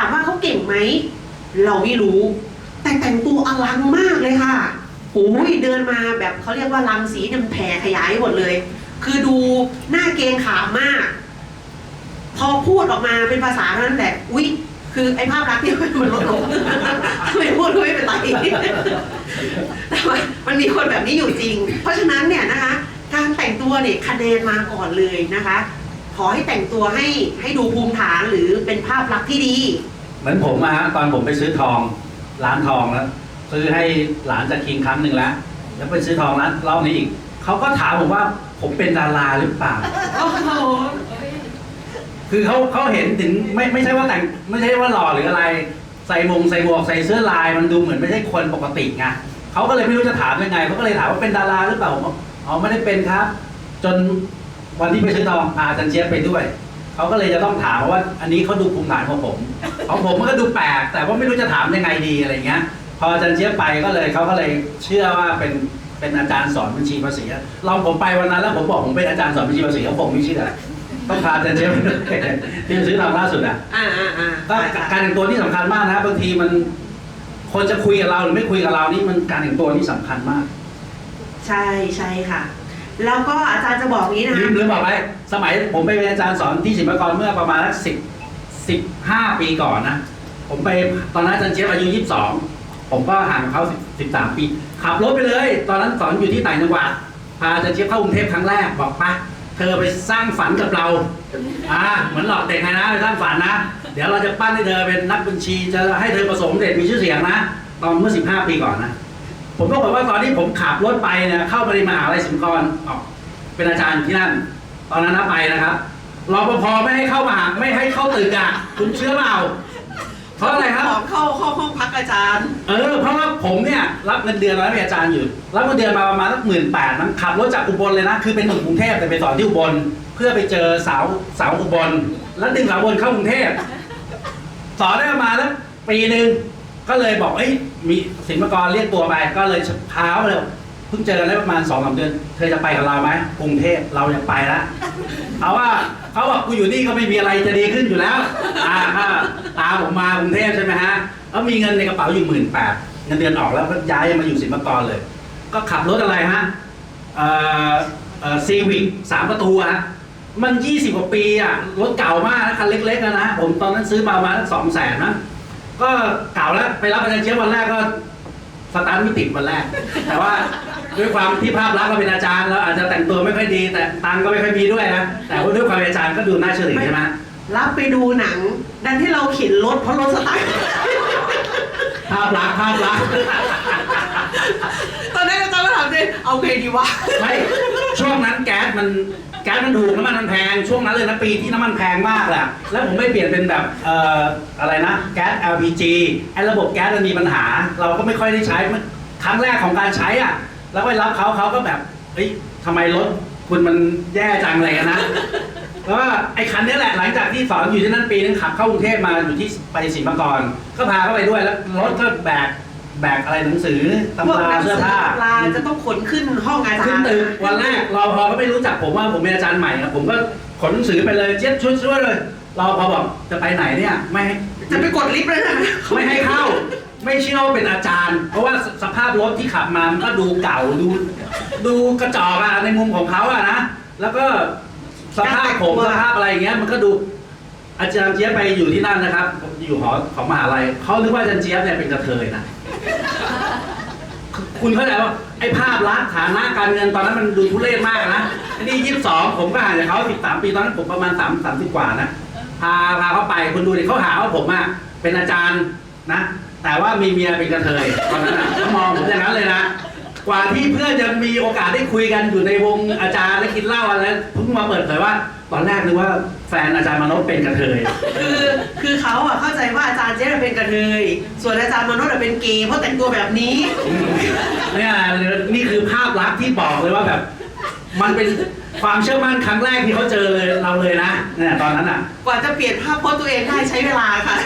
ามว่าเขาเก่งไหม เราไม่รู้ แต่แต่งตัวอลังมากเลยค่ะโอ้ยเดินมาแบบเขาเรียกว่ารังสีเนี่ยมันแผ่ขยายหมดเลย คือดูหน้าเกงขามมาก พอพูดออกมาเป็นภาษาเท่านั้นแหละอุ๊ยคือไอ้ภาพลักษณ์เนี่ยมันลดลงไม่พูดก็ไม่เป็นไรแต่ว่ามันมีคนแบบนี้อยู่จริง เพราะฉะนั้นเนี่ยนะคะ การแต่งตัวเนี่ยคะแนนมาก่อนเลยนะคะ ขอให้แต่งตัวให้ให้ดูภูมิฐานหรือเป็นภาพลักษณ์ที่ดี เหมือนผมอะฮะตอนผมไปซื้อทองร้านทองแล้วซื้อให้หลานจากคิงครั้งหนึ่งแล้วแล้วไปซื้อทองร้านรอบนี้อีกเขาก็ถามผมว่าผมเป็นดาราหรือเปล่า โอ้โหคือเขาเขาเห็นถึงไม่ไม่ใช่ว่าแต่งไม่ใช่ว่าหล่อหรืออะไร ใส่มงใส่หมวกใส่เสื้อลายมันดูเหมือนไม่ใช่คนปกติไงเขาก็เลยไม่รู้จะถามยังไงเขาก็เลยถามว่าเป็นดาราหรือเปล่าผมบอกอ๋อไม่ได้เป็นครับ จน วันที่ไปซื้อทองพาอาจันเจี๊ยบไปด้วย เขาก็เลยจะต้องถามว่า อันนี้เขาดูภูมิฐานของผมของผมมันก็ดูแปลกแต่ว่าไม่รู้จะถามยังไงดีอะไรเงี้ย พออาจันเจี๊ยบไปก็เลยเขาก็เลยเชื่อว่าเป็นเป็นอาจารย์สอนบัญชีภาษีลองผมไปวันนั้นแล้วผมบอกผมเป็นอาจารย์สอนบัญชีภาษีเขาผมไม่เชื่อต้องพาอาจารย์เจี๊ยบไปด้วยที่ซื้อทำล่าสุดอะอ่าอ่าอ่าก็การแต่งตัวนี่สำคัญมากนะบางทีมันคนจะคุยกับเราหรือไม่คุยกับเรานี่มันการแต่งตัวนี่สำคัญมาก ใช่ใช่ค่ะ แล้วก็อาจารย์จะบอกงนี้นะลืมลืมบอกไปสมัยผมไปเป็นอาจารย์สอนที่ศิลปากรเมื่อประมาณสักสิบสิบห้าปีก่อนนะ ผมไปตอนนั้นอาจารย์เจี๊ยบอายุยี่สิบสองผมก็ห่างเขาสิบสามปี ขับรถไปเลย ตอนนั้นสอนอยู่ที่ต่างจังหวัดพาอาจารย์เจี๊ยบเข้ากรุงเทพครั้งแรกบอกไปะเธอไปสร้างฝันกับเราอ่าเหมือนหลอกเด็กไงนะไปสร้างฝันนะ เดี๋ยวเราจะปั้นให้เธอเป็นนักบัญชีจะให้เธอประสมเร็จมีชื่อเสียงนะ ตอนเมื่อ 15 ปีก่อนนะ ผมก็บอกว่าตอนที่ผมขับรถไปเนี่ยเข้าไปในมหาลัยศิลปากรอ๋อเป็นอาจารย์ที่นั่น ตอนนั้นนะไปนะครับรปภไม่ให้เข้ามหาไม่ให้เข้าตึกอะคุณเชื่อเปล่าเพราะอะไรครับ ขอเข้าเข้าห้องพักอาจารย์ เออเพราะว่าผมเนี่ยรับเงินเดือนแล้วเป็นอาจารย์อยู่ รับเงินเดือนมาประมาณสักหมื่นแปดนั้นขับรถจากอุบลเลยนะ คือเป็นหนุ่มกรุงเทพแต่ไปสอนที่อุบลเพื่อไปเจอสาวสาวอุบลแล้วดึงสาวอุบลเข้ากรุงเทพสอนได้ประมาณแล้วปีหนึ่ง ก็เลยบอกเอ้ยมีศิลปกรเรียกตัวไปก็เลยพาไปเลยเพิ่งเจอกันได้ประมาณสองสามเดือนเธอจะไปกับเราไหมกรุงเทพเราจะไปแล้วเอาว่าเขาบอกกูอยู่นี่ก็ไม่มีอะไรจะดีขึ้นอยู่แล้วอ่าตาผมมากรุงเทพใช่ไหมฮะแล้วมีเงินในกระเป๋าอยู่หมื่นแปดเงินเดือนออกแล้วก็ย้ายมาอยู่สินปกรเลย ก็ขับรถอะไรฮะเอ่อเอ่อซีวิกสามประตูฮะมันยี่สิบกว่าปีอะรถเก่ามากนะคันเล็กๆอะนะผมตอนนั้นซื้อมาประมาณสองแสนนะ ก็เก่าแล้วไปรับอาจารย์เจี๊ยบวันแรกก็สตาร์ทไม่ติดวันแรก แต่ว่าด้วยความที่ภาพลักษณ์เราเป็นอาจารย์เราอาจจะแต่งตัวไม่ค่อยดี แต่ตังค์ก็ไม่ค่อยมีด้วยนะแต่ว่าด้วยความเป็นอาจารย์ก็ดูน่าเชื่อถือใช่ไหมรับไปดูหนัง ดันที่เราเข็นรถเพราะรถสตาร์ทภาพลักษณ์ภาพลักษณ์ตอนนั้นอาจารย์ก็ถามเลยเอาไงดีวะไม่ ช่วงนั้นแก๊สมันแก๊สมันถูกน้ำมันมันแพง ช่วงนั้นเลยนะปีที่น้ำมันแพงมากแหละแล้วผมไม่เปลี่ยนเป็นแบบเอ่ออะไรนะแก๊ส LPG ไอ้ระบบแก๊สมันมีปัญหา เราก็ไม่ค่อยได้ใช้ครั้งแรกของการใช้อะแล้วไปรับเขาเขาก็แบบเฮ้ยทำไมรถคุณมันแย่จังอะไรกันนะแล้วก็ไอ้คันนี้แหละหลังจากที่สอนอยู่ที่นั่นปีนึงขับเข้ากรุงเทพมาอยู่ที่ไปศรีมากรก็พาเข้าไปด้วยแล้วรถก็แบก แบกอะไรหนังสือพวกตำราหนังสืเสื้อผ้า ตำราจะต้องขนขึ้นห้องอาจารย์ ขึ้นตึกวันแรกรอพอก็ไม่รู้จักผมว่าผมเป็นอาจารย์ใหม่ครับผมก็ขนหนังสือไปเลยเจี๊ยบช่วยช่วยเลยรอพอบอกจะไปไหนเนี่ยไม่ให้จะไปกดลิฟต์เลยนะไม่ให้เข้า ไม่เชื่อว่าเป็นอาจารย์ เพราะว่าสสภาพรถที่ขับมามันก็ดูเก่าดู ดูกระจอกอะในมุมของเขาอะนะแล้วก็สภาพผมสภาพอะไรอย่างเงี้ย มันก็ดู อาจารย์เจี๊ยบไปอยู่ที่นั่นนะครับ อยู่หอของมหาลัยเขานึกว่าอาจารย์เจี๊ยบเนี่ยเป็นกระเทยนะ คุณเข้าใจว่าไอ้ภาพลักษณ์ฐานะการเงินตอนนั้นมันดูทุเรศมากนะอันนี่ยี่สิบสองผมก็ห่างจากเขาสิบสามปีตอนนั้นผมประมาณสามสามสิบกว่านะพาพาเขาไปคุณดูดิเขาหาว่าผมอะเป็นอาจารย์นะ แต่ว่ามีเมียเป็นกระเทยตอนนั้นอะเขามองผมอย่างนั้นเลยนะกว่าที่เพื่อนจะมีโอกาสได้คุยกันอยู่ในวงอาจารย์และกินเหล้าอะไรเพิ่งมาเปิดเผยว่า ตอนแรกนึกว่า แฟนอาจารย์มานพเป็นกระเทย คือคือเขาอะเข้าใจว่าอาจารย์เจ๊เป็นกระเทยส่วนอาจารย์มโนดอะเป็นเกย์เพราะแต่งตัวแบบนี้ เนี่ยนี่คือภาพลักษณ์ที่บอกเลยว่าแบบ มันเป็นความเชื่อมั่นครั้งแรกที่เขาเจอเลยเราเลยนะเนี่ยตอนนั้นอะ กว่าจะเปลี่ยนภาพพจน์ตัวเองได้ใช้เวลาค่ะ